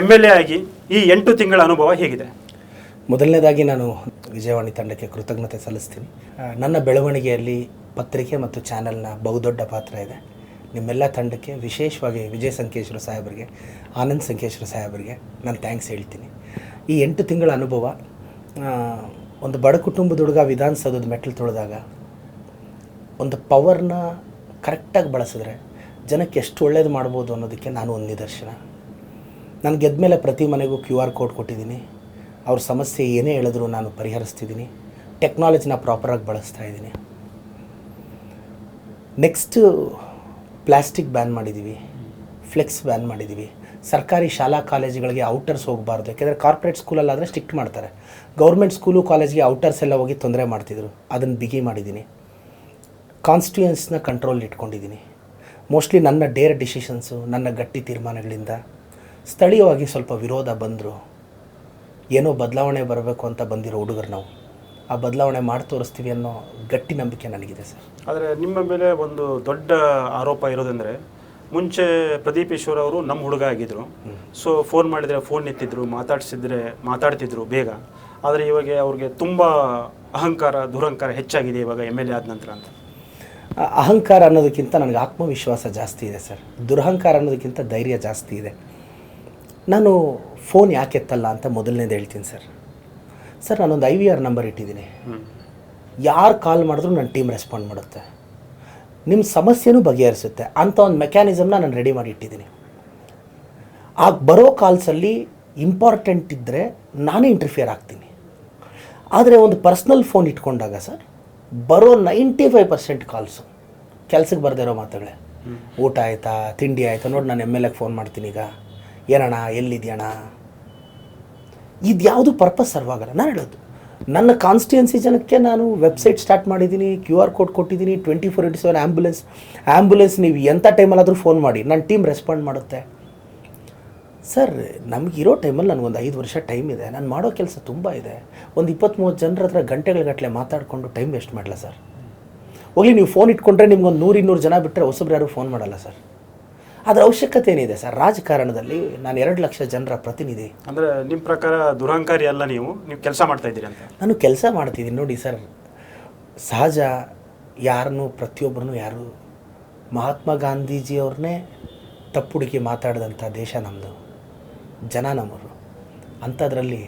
M L A ಆಗಿ ಈ ಎಂಟು ತಿಂಗಳ ಅನುಭವ ಹೇಗಿದೆ? ಮೊದಲನೇದಾಗಿ ನಾನು ವಿಜಯವಾಣಿ ತಂಡಕ್ಕೆ ಕೃತಜ್ಞತೆ ಸಲ್ಲಿಸ್ತೀನಿ. ನನ್ನ ಬೆಳವಣಿಗೆಯಲ್ಲಿ ಪತ್ರಿಕೆ ಮತ್ತು ಚಾನೆಲ್ನ ಬಹುದೊಡ್ಡ ಪಾತ್ರ ಇದೆ. ನಿಮ್ಮೆಲ್ಲ ತಂಡಕ್ಕೆ ವಿಶೇಷವಾಗಿ ವಿಜಯ ಸಂಕೇಶ್ವರ ಸಾಹೇಬರಿಗೆ, ಆನಂದ್ ಸಂಕೇಶ್ವರ ಸಾಹೇಬರಿಗೆ ನಾನು ಥ್ಯಾಂಕ್ಸ್ ಹೇಳ್ತೀನಿ. ಈ ಎಂಟು ತಿಂಗಳ ಅನುಭವ ಒಂದು ಬಡ ಕುಟುಂಬದ ಹುಡುಗ ವಿಧಾನಸೌಧದ ಮೆಟ್ಲು ತೊಳೆದಾಗ ಒಂದು ಪವರ್ನ ಕರೆಕ್ಟಾಗಿ ಬಳಸಿದ್ರೆ ಜನಕ್ಕೆ ಎಷ್ಟು ಒಳ್ಳೇದು ಮಾಡ್ಬೋದು ಅನ್ನೋದಕ್ಕೆ ನಾನು ಒಂದು ನಿದರ್ಶನ. ನಾನು ಗೆದ್ದ ಮೇಲೆ ಪ್ರತಿ ಮನೆಗೂ ಕ್ಯೂ ಆರ್ ಕೋಡ್ ಕೊಟ್ಟಿದ್ದೀನಿ. ಅವ್ರ ಸಮಸ್ಯೆ ಏನೇ ಹೇಳಿದ್ರು ನಾನು ಪರಿಹರಿಸ್ತಿದ್ದೀನಿ. ಟೆಕ್ನಾಲಜಿನ ಪ್ರಾಪರಾಗಿ ಬಳಸ್ತಾ ಇದ್ದೀನಿ. ನೆಕ್ಸ್ಟು ಪ್ಲಾಸ್ಟಿಕ್ ಬ್ಯಾನ್ ಮಾಡಿದ್ದೀವಿ ಫ್ಲೆಕ್ಸ್ ಬ್ಯಾನ್ ಮಾಡಿದ್ದೀವಿ ಸರ್ಕಾರಿ ಶಾಲಾ ಕಾಲೇಜುಗಳಿಗೆ ಔಟರ್ಸ್ ಹೋಗಬಾರ್ದು. ಯಾಕೆಂದರೆ ಕಾರ್ಪೊರೇಟ್ ಸ್ಕೂಲಲ್ಲಾದರೆ ಸ್ಟ್ರಿಕ್ಟ್ ಮಾಡ್ತಾರೆ. ಗೌರ್ಮೆಂಟ್ ಸ್ಕೂಲು ಕಾಲೇಜ್ಗೆ ಔಟರ್ಸ್ ಎಲ್ಲ ಹೋಗಿ ತೊಂದರೆ ಮಾಡ್ತಿದ್ರು. ಅದನ್ನು ಬಿಗಿ ಮಾಡಿದ್ದೀನಿ ಕಾನ್ಸ್ಟಿಟ್ಯೂಯನ್ಸ್ನ ಕಂಟ್ರೋಲ್ ಇಟ್ಕೊಂಡಿದ್ದೀನಿ ಮೋಸ್ಟ್ಲಿ ನನ್ನ ಡೇರ್ ಡಿಸಿಷನ್ಸು ನನ್ನ ಗಟ್ಟಿ ತೀರ್ಮಾನಗಳಿಂದ ಸ್ಥಳೀಯವಾಗಿ ಸ್ವಲ್ಪ ವಿರೋಧ ಬಂದರು. ಏನೋ ಬದಲಾವಣೆ ಬರಬೇಕು ಅಂತ ಬಂದಿರೋ ಹುಡುಗರು ನಾವು. ಆ ಬದಲಾವಣೆ ಮಾಡಿ ತೋರಿಸ್ತೀವಿ ಅನ್ನೋ ಗಟ್ಟಿ ನಂಬಿಕೆ ನನಗಿದೆ ಸರ್. ಆದರೆ ನಿಮ್ಮ ಮೇಲೆ ಒಂದು ದೊಡ್ಡ ಆರೋಪ ಇರೋದಂದರೆ ಮುಂಚೆ ಪ್ರದೀಪ್ ಈಶ್ವರ್ ಅವರು ನಮ್ಮ ಹುಡುಗ ಆಗಿದ್ರು. ಸೊ ಫೋನ್ ಮಾಡಿದರೆ ಫೋನ್ ಎತ್ತಿದ್ರು ಮಾತಾಡ್ಸಿದ್ರೆ ಮಾತಾಡ್ತಿದ್ರು ಬೇಗ. ಆದರೆ ಇವಾಗ ಅವ್ರಿಗೆ ತುಂಬ ಅಹಂಕಾರ ದುರಹಂಕಾರ ಹೆಚ್ಚಾಗಿದೆ ಇವಾಗ ಎಂ ಎಲ್ ಎ ಆದ ನಂತರ ಅಂತ. ಅಹಂಕಾರ ಅನ್ನೋದಕ್ಕಿಂತ ನನಗೆ ಆತ್ಮವಿಶ್ವಾಸ ಜಾಸ್ತಿ ಇದೆ ಸರ್. ದುರಹಂಕಾರ ಅನ್ನೋದಕ್ಕಿಂತ ಧೈರ್ಯ ಜಾಸ್ತಿ ಇದೆ. ನಾನು ಫೋನ್ ಯಾಕೆ ಎತ್ತಲ್ಲ ಅಂತ ಮೊದಲನೇದು ಹೇಳ್ತೀನಿ ಸರ್. ಸರ್ ನಾನೊಂದು ಐ ವಿ ಆರ್ ನಂಬರ್ ಇಟ್ಟಿದ್ದೀನಿ. ಯಾರು ಕಾಲ್ ಮಾಡಿದ್ರು ನನ್ನ ಟೀಮ್ ರೆಸ್ಪಾಂಡ್ ಮಾಡುತ್ತೆ. ನಿಮ್ಮ ಸಮಸ್ಯೆನೂ ಬಗೆಹರಿಸುತ್ತೆ. ಅಂಥ ಒಂದು ಮೆಕ್ಯಾನಿಸಮ್ನ ನಾನು ರೆಡಿ ಮಾಡಿ ಇಟ್ಟಿದ್ದೀನಿ. ಆಗ ಬರೋ ಕಾಲ್ಸಲ್ಲಿ ಇಂಪಾರ್ಟೆಂಟ್ ಇದ್ದರೆ ನಾನೇ ಇಂಟರ್ಫಿಯರ್ ಆಗ್ತೀನಿ. ಆದರೆ ಒಂದು ಪರ್ಸ್ನಲ್ ಫೋನ್ ಇಟ್ಕೊಂಡಾಗ ಸರ್ ಬರೋ ನೈಂಟಿ ಫೈವ್ ಪರ್ಸೆಂಟ್ ಕಾಲ್ಸು. ಕೆಲಸಕ್ಕೆ ಬರ್ದಿರೋ ಇರೋ ಮಾತುಗಳೇ. ಊಟ ಆಯಿತಾ ತಿಂಡಿ ಆಯಿತಾ ನೋಡಿ ನಾನು ಎಂ ಎಲ್ ಎಗೆ ಫೋನ್ ಮಾಡ್ತೀನಿ ಈಗ. ಏನಣ್ಣ, ಎಲ್ಲಿದ್ಯಣ್ಣ? ಇದು ಯಾವುದು ಪರ್ಪಸ್ ಸರ್ವ್ ಆಗಲ್ಲ ನಾನು ಹೇಳೋದು, ನನ್ನ ಕಾನ್ಸ್ಟಿಟ್ಯೂನ್ಸಿ ಜನಕ್ಕೆ ನಾನು ವೆಬ್ಸೈಟ್ ಸ್ಟಾರ್ಟ್ ಮಾಡಿದ್ದೀನಿ ಕ್ಯೂ ಆರ್ ಕೋಡ್ ಕೊಟ್ಟಿದ್ದೀನಿ twenty four into seven ambulance ambulance ನೀವು ಎಂಥ ಟೈಮಲ್ಲಾದರೂ ಫೋನ್ ಮಾಡಿ ನನ್ನ ಟೀಮ್ ರೆಸ್ಪಾಂಡ್ ಮಾಡುತ್ತೆ. ಸರ್ ನಮಗಿರೋ ಟೈಮಲ್ಲಿ ನನಗೊಂದು ಐದು ವರ್ಷ ಟೈಮ್ ಇದೆ, ನಾನು ಮಾಡೋ ಕೆಲಸ ತುಂಬ ಇದೆ. ಒಂದು ಇಪ್ಪತ್ತ್ ಮೂವತ್ತು ಜನರ ಹತ್ರ ಗಂಟೆಗಳಗಟ್ಟಲೆ ಮಾತಾಡಿಕೊಂಡು ಟೈಮ್ ವೇಸ್ಟ್ ಮಾಡಲ್ಲ ಸರ್ ಹೋಗ್ಲಿ, ನೀವು ಫೋನ್ ಇಟ್ಕೊಂಡ್ರೆ ನಿಮ್ಗೊಂದು ನೂರು ಇನ್ನೂರು ಜನ ಬಿಟ್ಟರೆ ಹೊಸಬ್ರು ಯಾರು ಫೋನ್ ಮಾಡಲ್ಲ ಸರ್ ಅದರ ಅವಶ್ಯಕತೆ ಏನಿದೆ ಸರ್? ರಾಜಕಾರಣದಲ್ಲಿ ನಾನು ಎರಡು ಲಕ್ಷ ಜನರ ಪ್ರತಿನಿಧಿ. ಅಂದರೆ ನಿಮ್ಮ ಪ್ರಕಾರ ದುರಹಂಕಾರಿ ಅಲ್ಲ ನೀವು? ನೀವು ಕೆಲಸ ಮಾಡ್ತಾ ಇದ್ದೀರಿ ಅಂತ. ನಾನು ಕೆಲಸ ಮಾಡ್ತಿದ್ದೀನಿ. ನೋಡಿ ಸರ್ ಸಹಜ ಯಾರನ್ನೂ ಪ್ರತಿಯೊಬ್ಬರನ್ನು ಯಾರು ಮಹಾತ್ಮ ಗಾಂಧೀಜಿಯವ್ರನ್ನೇ ತಪ್ಪುಡುಕಿ ಮಾತಾಡಿದಂಥ ದೇಶ ನಮ್ಮದು ಜನ ನಮ್ಮರು ಅಂಥದ್ರಲ್ಲಿ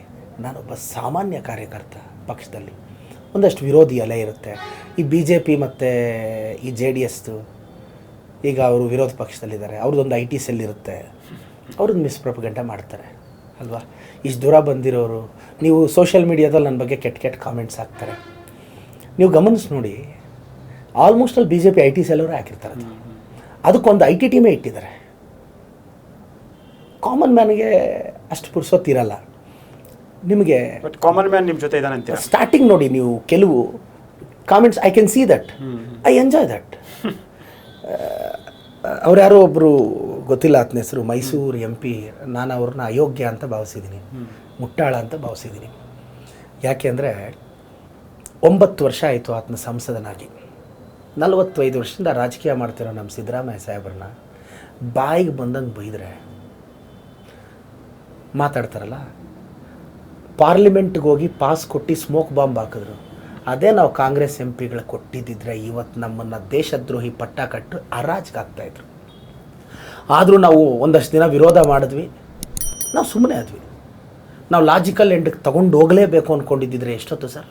ನಾನೊಬ್ಬ ಸಾಮಾನ್ಯ ಕಾರ್ಯಕರ್ತ ಪಕ್ಷದಲ್ಲಿ. ಒಂದಷ್ಟು ವಿರೋಧಿ ಅಲೆ ಇರುತ್ತೆ. ಈ ಬಿ ಜೆ ಪಿ ಮತ್ತು ಈ ಜೆ ಡಿ ಎಸ್ದು ಈಗ ಅವರು ವಿರೋಧ ಪಕ್ಷದಲ್ಲಿದ್ದಾರೆ ಅವ್ರದ್ದೊಂದು ಐ ಟಿ ಸೆಲ್ ಇರುತ್ತೆ. ಅವ್ರದ್ದು ಮಿಸ್ಪ್ರಪಗಂಡ ಮಾಡ್ತಾರೆ ಅಲ್ವಾ? ಇಷ್ಟು ದೂರ ಬಂದಿರೋರು ನೀವು ಸೋಷಿಯಲ್ ಮೀಡಿಯಾದಲ್ಲಿ ನನ್ನ ಬಗ್ಗೆ ಕೆಟ್ಟ ಕೆಟ್ಟ ಕಾಮೆಂಟ್ಸ್ ಹಾಕ್ತಾರೆ. ನೀವು ಗಮನಿಸಿ ನೋಡಿ ಆಲ್ಮೋಸ್ಟ್ ಅಲ್ಲಿ B J P I T cell ಅವರೇ ಹಾಕಿರ್ತಾರೆ ಅದು. ಅದಕ್ಕೊಂದು ಐ ಟಿ ಟೀಮೇ ಇಟ್ಟಿದ್ದಾರೆ. ಕಾಮನ್ ಮ್ಯಾನ್ಗೆ ಅಷ್ಟು ಪುರ್ಸೋತಿರಲ್ಲ ನಿಮಗೆ ಕಾಮನ್ ಮ್ಯಾನ್ ನಿಮ್ಮ ಜೊತೆ ಇದ್ದಾನೆ ಸ್ಟಾರ್ಟಿಂಗ್ ನೋಡಿ ನೀವು ಕೆಲವು comments I can see that I enjoy that ಅವ್ರು ಯಾರೋ ಒಬ್ಬರು ಗೊತ್ತಿಲ್ಲ ಆತನ ಹೆಸರು, ಮೈಸೂರು ಎಂ ಪಿ. ನಾನು ಅವ್ರನ್ನ ಅಯೋಗ್ಯ ಅಂತ ಭಾವಿಸಿದ್ದೀನಿ. ಮುಟ್ಟಾಳ ಅಂತ ಭಾವಿಸಿದ್ದೀನಿ. ಯಾಕೆ ಅಂದರೆ ಒಂಬತ್ತು ವರ್ಷ ಆಯಿತು ಆತನ ಸಂಸದನಾಗಿ. ನಲವತ್ತೈದು ವರ್ಷದಿಂದ ರಾಜಕೀಯ ಮಾಡ್ತಿರೋ ನಮ್ಮ ಸಿದ್ದರಾಮಯ್ಯ ಸಾಹೇಬ್ರನ್ನ ಬಾಯಿಗೆ ಬಂದಂಗೆ ಬೈದರೆ ಮಾತಾಡ್ತಾರಲ್ಲ, ಪಾರ್ಲಿಮೆಂಟ್ಗೆ ಹೋಗಿ ಪಾಸ್ ಕೊಟ್ಟು ಸ್ಮೋಕ್ ಬಾಂಬ್ ಹಾಕಿದ್ರು. ಅದೇ ನಾವು ಕಾಂಗ್ರೆಸ್ ಎಂ ಪಿಗಳು ಕೊಟ್ಟಿದ್ದಿದ್ರೆ ಇವತ್ತು ನಮ್ಮನ್ನು ದೇಶದ್ರೋಹಿ ಪಟ್ಟ ಕಟ್ಟು ಹರಾಜ್ಗೆ ಹಾಕ್ತಾಯಿದ್ರು ಆದರೂ ನಾವು ಒಂದಷ್ಟು ದಿನ ವಿರೋಧ ಮಾಡಿದ್ವಿ. ನಾವು ಸುಮ್ಮನೆ ಆದ್ವಿ. ನಾವು ಲಾಜಿಕಲ್ ಎಂಡ್ಗೆ ತಗೊಂಡು ಹೋಗಲೇಬೇಕು ಅಂದ್ಕೊಂಡಿದ್ದಿದ್ರೆ ಎಷ್ಟೊತ್ತು ಸರ್?